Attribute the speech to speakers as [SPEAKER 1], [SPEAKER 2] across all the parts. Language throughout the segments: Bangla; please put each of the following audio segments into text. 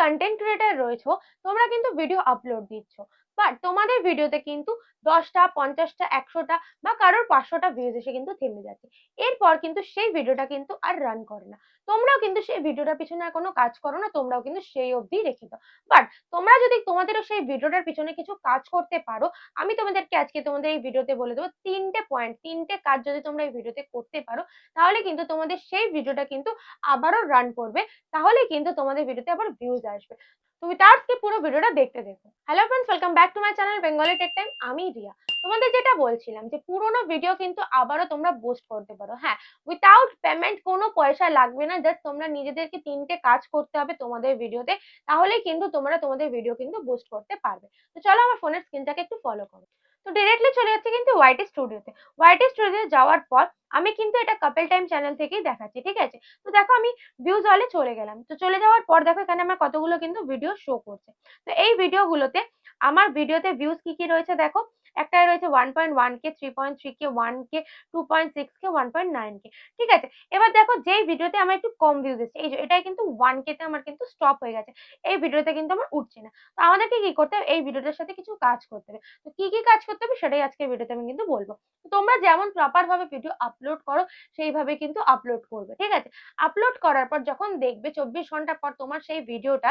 [SPEAKER 1] কন্টেন্ট ক্রিয়েটার রয়েছো তোমরা কিন্তু ভিডিও আপলোড দিচ্ছ। বাট তোমাদের ভিডিওতে কিন্তু দশটা, পঞ্চাশটা, একশোটা বা কারোর পাঁচশোটা ভিউজ এসে কিন্তু থেমে যাচ্ছে। এরপর কিন্তু সেই ভিডিওটা কিন্তু আর রান করে না। তোমরাও কিন্তু সেই ভিডিওটার পিছনে আর কোনো কাজ করো না, তোমরাও কিন্তু সেই অবধি রেখে দাও। বাট তোমরা যদি তোমাদেরও সেই ভিডিওটার পিছনে কিছু কাজ করতে পারো, আমি তোমাদেরকে আজকে তোমাদের এই ভিডিওতে বলে দেবো তিনটে পয়েন্ট তিনটে কাজ যদি তোমরা এই ভিডিওতে করতে পারো, তাহলে কিন্তু তোমাদের সেই ভিডিওটা কিন্তু আবারও রান করবে, তাহলে কিন্তু তোমাদের ভিডিওতে আবার ভিউজ আসবে। তুমি তার আজকে পুরো ভিডিওটা দেখতে দেখো। Hello friends welcome back to my channel Bengali tech time আমি রিয়া। তোমাদের যেটা বলছিলাম যে পুরোনো ভিডিও কিন্তু আবারও তোমরা বুস্ট করতে পারো। হ্যাঁ উইথাউট পেমেন্ট কোনো পয়সা লাগবে না জাস্ট তোমরা নিজেদেরকে তিনটে কাজ করতে হবে তোমাদের ভিডিওতে তাহলেই কিন্তু তোমরা তোমাদের ভিডিও কিন্তু বুস্ট করতে পারবে। তো চলো আমার ফোনের স্ক্রিনটাকে একটু ফলো করো। তো ডিরেক্টলি চলে যাচ্ছে কিন্তু ওয়াইটি স্টুডিওতে ওয়াইটি স্টুডিওতে যাওয়ার পর আমি কিন্তু এটা কাপেল টাইম চ্যানেল থেকেই দেখাচ্ছি, ঠিক আছে? তো দেখো আমি ভিউজ হলে চলে গেলাম। তো চলে যাওয়ার পর দেখো এখানে আমার কতগুলো কিন্তু ভিডিও শো করছে। তো এই ভিডিওগুলোতে আমার ভিডিওতে ভিউজ কি কি রয়েছে দেখো? একটাই রয়েছে one point one K three point three K one K two point six K one point nine K ঠিক আছে? এবার দেখো যেই ভিডিওতে আমার একটু কম ভিউজ এসেছে, এই যে এটাই কিন্তু ওয়ান কে তে আমার কিন্তু স্টপ হয়ে গেছে, এই ভিডিওতে কিন্তু আমার উঠছে না। তো আমাদেরকে কি করতে হবে? এই ভিডিওটার সাথে কিছু কাজ করতে হবে। তো কি কি কাজ করতে হবে সেটাই আজকে ভিডিওতে আমি কিন্তু বলব। তোমরা যেমন প্রপার ভাবে ভিডিও আপলোড করো, সেইভাবে কিন্তু আপলোড করবে, ঠিক আছে? আপলোড করার পর যখন দেখবে চব্বিশ ঘণ্টা পর তোমার সেই ভিডিওটা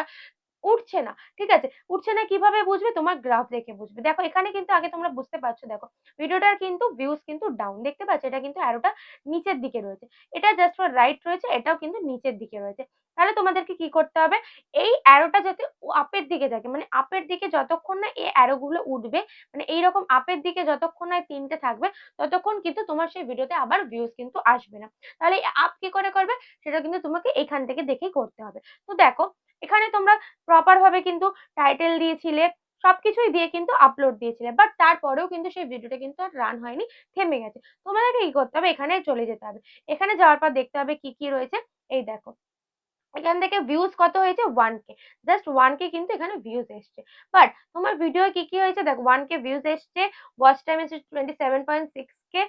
[SPEAKER 1] উঠছে না, ঠিক আছে? উঠছে না কীভাবে বুঝবে? তোমার গ্রাফ দেখে বুঝবে। দেখো, এখানে কিন্তু আগে তোমরা বুঝতে পারছ, দেখো, ভিডিওটার কিন্তু ভিউজ কিন্তু ডাউন দেখতে পাচ্ছ, এটা কিন্তু অ্যারোটা নিচের দিকে রয়েছে। এটা জাস্ট ফর রাইট রয়েছে, এটাও কিন্তু নিচের দিকে রয়েছে। তাহলে তোমাদেরকে কি করতে হবে? এই অ্যারোটা যাতে আপের দিকে থাকে মানে আপের দিকে যতক্ষণ না এই অ্যারোগুলো উঠবে মানে এইরকম আপের দিকে যতক্ষণ না তিনটে থাকবে, ততক্ষণ কিন্তু তোমার সেই ভিডিওতে আবার ভিউজ কিন্তু আসবে না। তাহলে আপ কি করে করবে? সেটা কিন্তু তোমাকে এখান থেকে দেখেই করতে হবে। তো দেখো, এখানে তোমরা প্রপার ভাবে কিন্তু টাইটেল দিয়েছিলে, সবকিছুই দিয়ে কিন্তু আপলোড দিয়েছিলে বাট তারপরেও কিন্তু সেই ভিডিওটা কিন্তু আর রান হয়নি, থেমে গেছে। তোমাদেরকে কি করতে হবে? এখানে চলে যেতে হবে। এখানে যাওয়ার পর দেখতে হবে কি কি রয়েছে। এই দেখো এখান থেকে ভিউজ কত হয়েছে? One K just one K কিন্তু এখানে ভিউজ এসছে। বাট তোমার ভিডিও কি কি হয়েছে? দেখো ওয়ান কে ভিউজ এসছে। ওয়াচ টাইম এসছে twenty seven point six K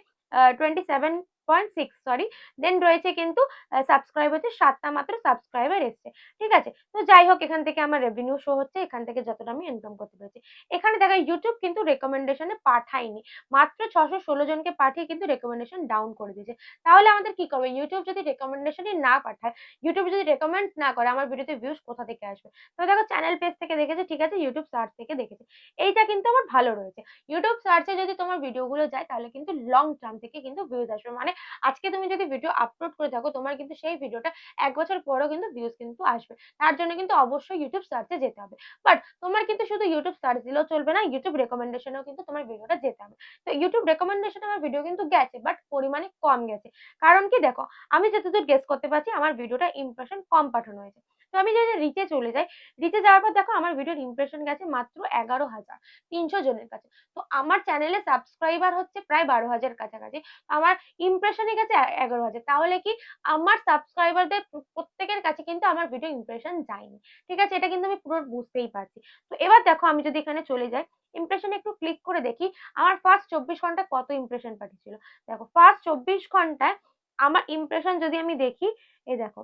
[SPEAKER 1] twenty seven point six sorry then রয়েছে কিন্তু সাবস্ক্রাইব হচ্ছে সাতটা মাত্র সাবস্ক্রাইবার এসছে, ঠিক আছে? তো যাই হোক, এখান থেকে আমার রেভিনিউ শো হচ্ছে, এখান থেকে যতটা আমি ইনকাম করতে পেরেছি। এখানে দেখা ইউটিউব কিন্তু রেকমেন্ডেশনে পাঠায়নি, মাত্র ছশো ষোলো জনকে পাঠিয়ে কিন্তু রেকমেন্ডেশন ডাউন করে দিয়েছে। তাহলে আমাদের কি করবে? ইউটিউব যদি রেকমেন্ডেশনই না পাঠায় ইউটিউব যদি রেকমেন্ড না করে, আমার ভিডিওতে ভিউজ কোথা থেকে আসবে? তো দেখো চ্যানেল পেজ থেকে দেখেছে, ঠিক আছে? ইউটিউব সার্চ থেকে দেখেছে। এইটা কিন্তু আমার ভালো রয়েছে। ইউটিউব সার্চে যদি তোমার ভিডিওগুলো যায়, তাহলে কিন্তু লং টার্ম থেকে কিন্তু ভিউজ আসবে। মানে আজকে তুমি যদি ভিডিও আপলোড করে থাকো, তোমার কিন্তু সেই ভিডিওটা এক বছর পরেও কিন্তু ভিউজ কিন্তু আসবে। তার জন্য কিন্তু অবশ্যই ইউটিউব সার্চে যেতে হবে। বাট তোমার কিন্তু শুধু ইউটিউব সার্চ দিলেও চলবে না ইউটিউব রেকমেন্ডেশনেও কিন্তু তোমার ভিডিওটা যেতে হবে। তো ইউটিউব রেকমেন্ডেশনে আমার ভিডিও কিন্তু গেছে বাট পরিমাণে কম গেছে। কারণ কি দেখো, আমি যতদূর গেস করতে পারছি, আমার ভিডিওটা ইমপ্রেশন কম পাঠানো হয়েছে। তো আমি যদি রিচে চলে যাই। রিচে যাওয়ার পর দেখো আমার ভিডিওর ইমপ্রেশন গেছে মাত্র এগারো হাজার, তিনশো জনের কাছে। তো আমার চ্যানেলে সাবস্ক্রাইবার হচ্ছে প্রায় বারো হাজার কাছাকাছি। আমার ইমপ্রেশনে গেছে এগারো হাজার। তাহলে কি আমার সাবস্ক্রাইবারদের প্রত্যেকের কাছে কিন্তু আমার ভিডিও ইমপ্রেশন যায়নি। ঠিক আছে? এটা কিন্তু আমি পুরো বুঝতেই পারছি। তো এবার দেখো আমি যদি এখানে চলে যাই ইমপ্রেশন একটু ক্লিক করে দেখি, আমার ফার্স্ট চব্বিশ ঘণ্টা কত ইমপ্রেশন পাঠিয়েছিল? দেখো ফার্স্ট চব্বিশ ঘন্টায় আমার ইমপ্রেশন যদি আমি দেখি, এই দেখো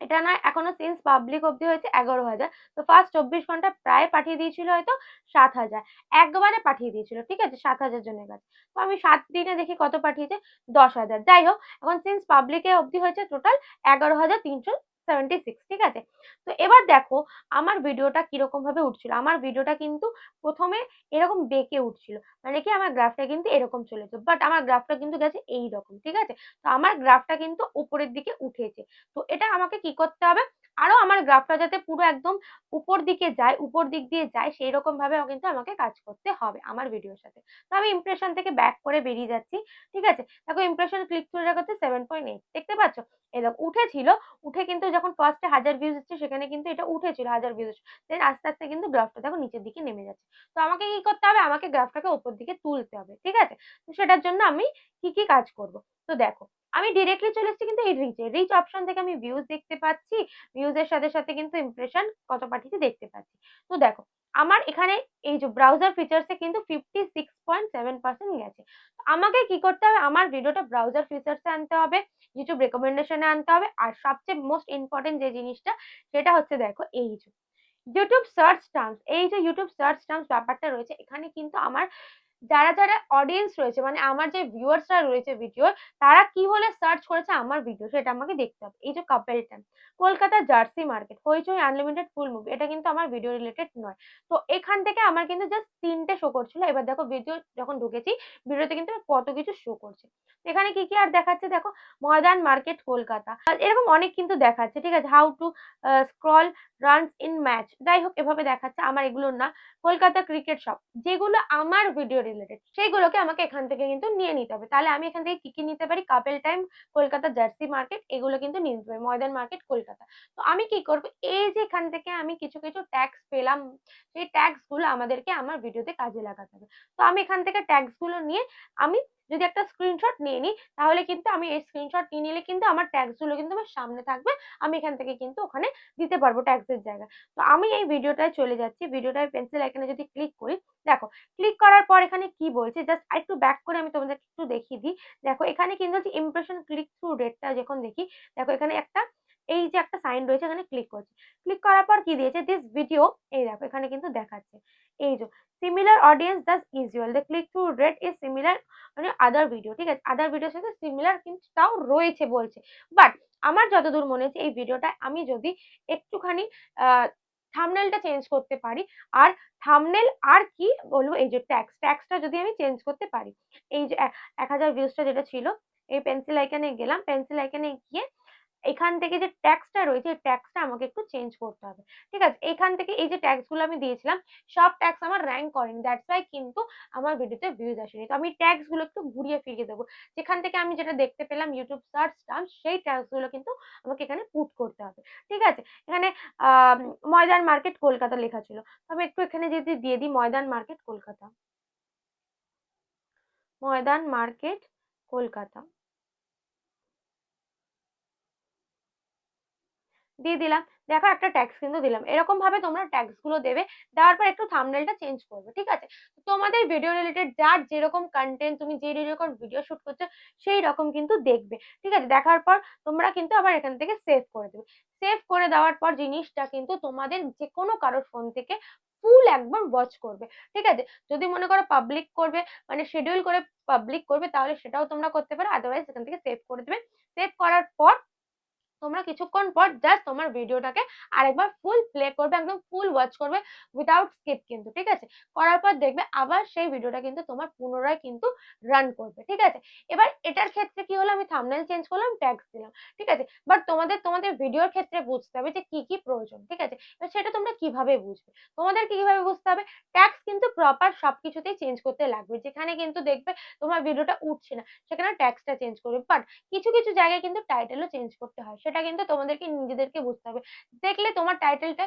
[SPEAKER 1] এটা না এখনও সিন্স পাবলিক অবধি হয়েছে এগারো হাজার। তো ফার্স্ট চব্বিশ ঘণ্টা প্রায় পাঠিয়ে দিয়েছিল হয়তো সাত হাজার। একবারে পাঠিয়ে দিয়েছিল, ঠিক আছে? সাত হাজার জনের কাছে। তো আমি সাত দিনে দেখি কত পাঠিয়েছে? দশ হাজার। যাই হোক, এখন সিন্স পাবলিকে অবধি হয়েছে টোটাল এগারো হাজার তিনশো সেভেন্টি সিক্স ঠিক আছে? তো এবার দেখো, আমার ভিডিওটা কীরকম ভাবে উঠছিল? আমার ভিডিওটা কিন্তু প্রথমে এরকম বেঁকে উঠছিল। মানে কি, আমার গ্রাফটা কিন্তু এরকম চলেছে। বাট আমার গ্রাফটা কিন্তু গেছে এই রকম ঠিক আছে? তো আমার গ্রাফটা কিন্তু উপরের দিকে উঠেছে। তো এটা আমাকে কি করতে হবে? আরও আমার গ্রাফটা যাতে পুরো একদম উপর দিকে যায়, উপর দিক দিয়ে যায় সেই রকম ভাবে কিন্তু আমাকে কাজ করতে হবে আমার ভিডিওর সাথে। তো আমি ইমপ্রেশন থেকে ব্যাক করে বেরিয়ে যাচ্ছি, ঠিক আছে? দেখো ইমপ্রেশন ক্লিক করে রাখাতে সেভেন পয়েন্ট এইট দেখতে পাচ্ছ? এরকম উঠেছিল, উঠে কিন্তু যখন ফার্স্টে হাজার ভিউজ হচ্ছে, সেখানে কিন্তু এটা উঠেছিল, হাজার ভিউজ দেন আস্তে আস্তে কিন্তু গ্রাফটা দেখো নিচের দিকে নেমে যাচ্ছে। তো আমাকে কি করতে হবে? আমাকে গ্রাফটাকে উপর দিকে তুলতে হবে, ঠিক আছে? তো সেটার জন্য আমি কি কি কাজ করব? তো দেখো, আমি ডিরেক্টলি চলে এসেছি কিন্তু এই রিচে রিচ অপশন থেকে আমি ভিউজ দেখতে পাচ্ছি ভিউজের সাথে সাথে কিন্তু ইমপ্রেশন কত পাঠিয়েছি দেখতে পাচ্ছি। তো দেখো, আমার এখানে এই যে ব্রাউজার ফিচার্সে কিন্তু fifty six point seven percent গেছে আমাকে কি করতে হবে? আমার ভিডিওটা ব্রাউজার ফিচার্সে আনতে হবে ইউটিউব রেকমেন্ডেশনে আনতে হবে, আর সবচেয়ে মোস্ট ইম্পর্টেন্ট যে জিনিসটা, সেটা হচ্ছে দেখো এই যে ইউটিউব সার্চ টার্মস এই যে ইউটিউব সার্চ টার্মস ব্যাপারটা রয়েছে, এখানে কিন্তু আমার যারা যারা অডিয়েন্স রয়েছে মানে আমার যে ভিউয়ার্সরা রয়েছে ভিডিওর তারা কি বলে সার্চ করেছে আমার ভিডিও সেটা আমাকে দেখতে হবে। এই যে time Kolkata jersey market, Hoichoi unlimited full movie এটা কিন্তু আমার ভিডিও রিলেটেড নয়। তো এখান থেকে আমার কিন্তু জাস্ট তিনটে শো করছিল। এবার দেখো ভিডিও যখন ঢুকেছি ভিডিওতে কিন্তু কত কিছু শো করছে। এখানে কি কি আর দেখাচ্ছে? দেখো, ময়দান মার্কেট কলকাতা। এরকম অনেক কিন্তু দেখাচ্ছে, ঠিক আছে? How to scroll runs in match যাই হোক, এভাবে দেখাচ্ছে। আমার এগুলো না, কলকাতা ক্রিকেট শপ যেগুলো আমার ভিডিও রিলেটেড সেইগুলোকে আমাকে এখান থেকে কিন্তু নিয়ে নিতে হবে। তাহলে আমি এখান থেকে কি কি নিতে পারি? Couple time, Kolkata, jersey market, এগুলো কিন্তু নিতে পারি ময়দান মার্কেট, কলকাতা। তো আমি কি করব? এই যে এখান থেকে আমি কিছু কিছু ট্যাক্স পেলাম, সেই ট্যাক্সগুলো আমাদেরকে আমার ভিডিওতে কাজে লাগাতে হবে। তো আমি এখান থেকে ট্যাক্সগুলো নিয়ে আমি যদি একটা স্ক্রিনশট নিয়ে নিই, তাহলে কিন্তু আমি এই স্ক্রিনশট নিয়ে নিলে কিন্তু আমার ট্যাক্সগুলো কিন্তু আমার সামনে থাকবে। আমি এখান থেকে কিন্তু ওখানে দিতে পারব ট্যাক্সের জায়গায় তো আমি এই ভিডিওটায় চলে যাচ্ছি। ভিডিওটায় পেন্সিল এখানে যদি ক্লিক করি, দেখো ক্লিক করার পর এখানে কি বলছে? জাস্ট একটু ব্যাক করে আমি তোমাদের একটু দেখিয়ে দিই। দেখো, এখানে কিন্তু হচ্ছে ইমপ্রেশন ক্লিক থ্রু রেটটা যখন দেখি, দেখো, এখানে একটা, এই যে একটা সাইন রয়েছে, এখানে ক্লিক করছি। ক্লিক করার পর কি দিয়েছে? দিস ভিডিও এই দেখো, এখানে কিন্তু দেখাচ্ছে। এই যে similar audience does usual the click through rate is similar মানে আদার ভিডিও ঠিক আছে? আদার ভিডিওর সাথে সিমিলার কিন্তু তাও রয়েছে বলছে। বাট আমার যতদূর মনে হচ্ছে, এই ভিডিওটা আমি যদি একটুখানি থামনেলটা চেঞ্জ করতে পারি, আর থামনেল আর কি বলব, এই যে ট্যাক্স ট্যাক্সটা যদি আমি চেঞ্জ করতে পারি, এই যে এক হাজার ভিউজটা যেটা ছিল, এই পেন্সিল আইকানে গেলাম পেন্সিল আইকানে গিয়ে এখান থেকে যে ট্যাক্সটা রয়েছে ট্যাক্সটা আমাকে একটু চেঞ্জ করতে হবে। ঠিক আছে? এখান থেকে এই যে ট্যাক্সগুলো আমি দিয়েছিলাম, সব ট্যাক্স আমার র্যাঙ্ক করেনি। দ্যাটস ওয়াই কিন্তু আমার ভিডিওতে ভিউজ আসেনি। তো আমি ট্যাক্সগুলো একটু ঘুরিয়ে ফিরিয়ে দেবো। যেখান থেকে আমি যেটা দেখতে পেলাম ইউটিউব সার্চ টার্ম সেই ট্যাক্সগুলো কিন্তু আমাকে এখানে পুট করতে হবে। ঠিক আছে? এখানে ময়দান মার্কেট কলকাতা লেখা ছিল। তবে একটু এখানে যদি দিয়ে দিই, ময়দান মার্কেট কলকাতা। ময়দান মার্কেট কলকাতা। দিয়ে দিলাম। দেখো একটা ট্যাক্স কিন্তু দিলাম। এরকম ভাবে তোমরা ট্যাক্সগুলো দেবে। দেওয়ার পর একটু থামনেলটা চেঞ্জ করবে, ঠিক আছে? তোমাদের ভিডিও রিলেটেড যার যেরকম কন্টেন্ট তুমি যে যেরকম ভিডিও শুট করছ, সেই রকম কিন্তু দেখবে, ঠিক আছে? দেখার পর তোমরা কিন্তু আবার এখান থেকে সেভ করে দেবে। সেভ করে দেওয়ার পর জিনিসটা কিন্তু তোমাদের যে কোনো কারোর ফোন থেকে ফুল একবার ওয়াচ করবে, ঠিক আছে? যদি মনে করো পাবলিক করবে মানে শিডিউল করে পাবলিক করবে, তাহলে সেটাও তোমরা করতে পারো। আদারওয়াইজ এখান থেকে সেভ করে দেবে। সেভ করার পর তোমরা কিছুক্ষণ পর জাস্ট তোমার ভিডিওটাকে আরেকবার ফুল প্লে করবে, একদম ফুল ওয়াচ করবে উইদাউট স্কিপ কিন্তু, ঠিক আছে? করার পর দেখবে আবার সেই ভিডিওটা কিন্তু তোমার পুনরায় কিন্তু রান করবে, ঠিক আছে? এবার এটার ক্ষেত্রে কি হলো? আমি থামনেল চেঞ্জ করলাম ট্যাক্স দিলাম, ঠিক আছে? বাট তোমাদের তোমাদের ভিডিওর ক্ষেত্রে বুঝতে হবে যে কি কি প্রয়োজন, ঠিক আছে? এবার সেটা তোমরা কীভাবে বুঝবে? তোমাদের কীভাবে বুঝতে হবে? ট্যাক্স কিন্তু প্রপার সবকিছুতেই চেঞ্জ করতে লাগবে, যেখানে কিন্তু দেখবে তোমার ভিডিওটা উঠছে না, সেখানে ট্যাক্সটা চেঞ্জ করবে বাট কিছু কিছু জায়গায় কিন্তু টাইটেলও চেঞ্জ করতে হয়। সেটা কিন্তু তোমাদেরকে নিজেদেরকে বুঝতে হবে। দেখলে তোমার টাইটেলটা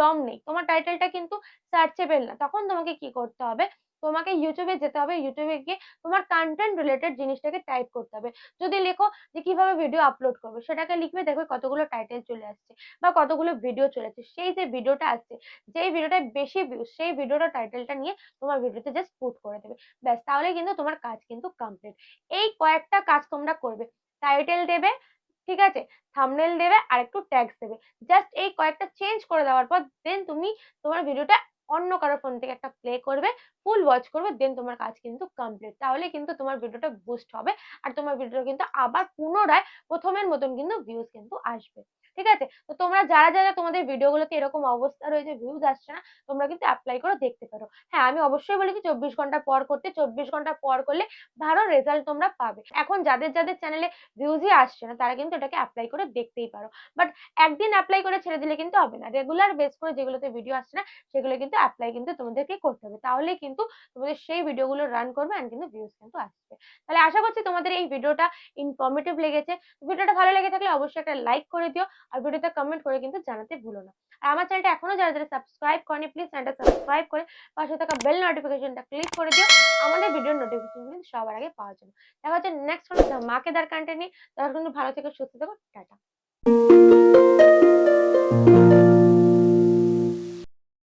[SPEAKER 1] দম নেই, তোমার টাইটেলটা কিন্তু সার্চেবল না। তখন তোমাকে কি করতে হবে? তোমাকে ইউটিউবে যেতে হবে ইউটিউবে গিয়ে তোমার কন্টেন্ট রিলেটেড জিনিসটাকে টাইপ করতে হবে। যদি লেখো যে কীভাবে ভিডিও আপলোড করবে, সেটাকে লিখবে, দেখবে কতগুলো টাইটেল চলে আসছে বা কতগুলো ভিডিও চলে আসছে। সেই যে ভিডিওটা আসছে, যেই ভিডিওটা বেশি ভিউজ সেই ভিডিওটা টাইটেলটা নিয়ে তোমার ভিডিওতে জাস্ট পুট করে দেবে। ব্যাস তাহলে কিন্তু তোমার কাজ কিন্তু কমপ্লিট এই কয়েকটা কাজ তোমরা করবে। টাইটেল দেবে ঠিক আছে? থামনেল দেবে আর একটু ট্যাক্স দেবে। জাস্ট এই কয়েকটা চেঞ্জ করে দেওয়ার পর দেন তুমি তোমার ভিডিওটা অন্য কারোর ফোন থেকে একটা প্লে করবে ফুল ওয়াচ করবে দেন তোমার কাজ কিন্তু কমপ্লিট তাহলে কিন্তু তোমার ভিডিওটা বুস্ট হবে আর তোমার ভিডিওটা কিন্তু আবার পুনরায় প্রথমের মতন কিন্তু ভিউজ কিন্তু আসবে। ঠিক আছে? তো তোমরা যারা যারা তোমাদের ভিডিওগুলোতে এরকম অবস্থা রয়েছে ভিউজ আসছে না, তোমরা কিন্তু অ্যাপ্লাই করে দেখতে পারো। হ্যাঁ আমি অবশ্যই বলি যে চব্বিশ ঘণ্টা পর করতে, চব্বিশ ঘণ্টা পর করলে ভালো রেজাল্ট তোমরা পাবে। এখন যাদের যাদের চ্যানেলে ভিউজই আসছে না, তারা কিন্তু এটাকে অ্যাপ্লাই করে দেখতেই পারো। বাট একদিন অ্যাপ্লাই করে ছেড়ে দিলে কিন্তু হবে না। রেগুলার বেস করে যেগুলোতে ভিডিও আসছে না, সেগুলো কিন্তু অ্যাপ্লাই কিন্তু তোমাদেরকে করতে হবে। তাহলে কিন্তু তোমাদের সেই ভিডিওগুলো রান করবে আর কিন্তু ভিউজ কিন্তু আসবে। তাহলে আশা করছি তোমাদের এই ভিডিওটা ইনফরমেটিভ লেগেছে। ভিডিওটা ভালো লেগে থাকলে অবশ্যই একটা লাইক করে দিও আর ভিডিওতে কমেন্ট করে কিন্তু জানাতে ভুলো না। আর আমার চ্যানেলটা এখনও যারা যারা সাবস্ক্রাইব করেনি প্লিজ চ্যানেলটা সাবস্ক্রাইব করে পাশে থাকা বেল নোটিফিকেশনটা ক্লিক করে দিও। আমাদের ভিডিওর নোটিফিকেশন কিন্তু সবার আগে পাওয়ার জন্য দেখা হচ্ছে নেক্সট কোনো ধামাকেদার কন্টেন্ট নিয়ে। তাহলে কিন্তু ভালো থেকো, সুস্থ থেকো, টাটা।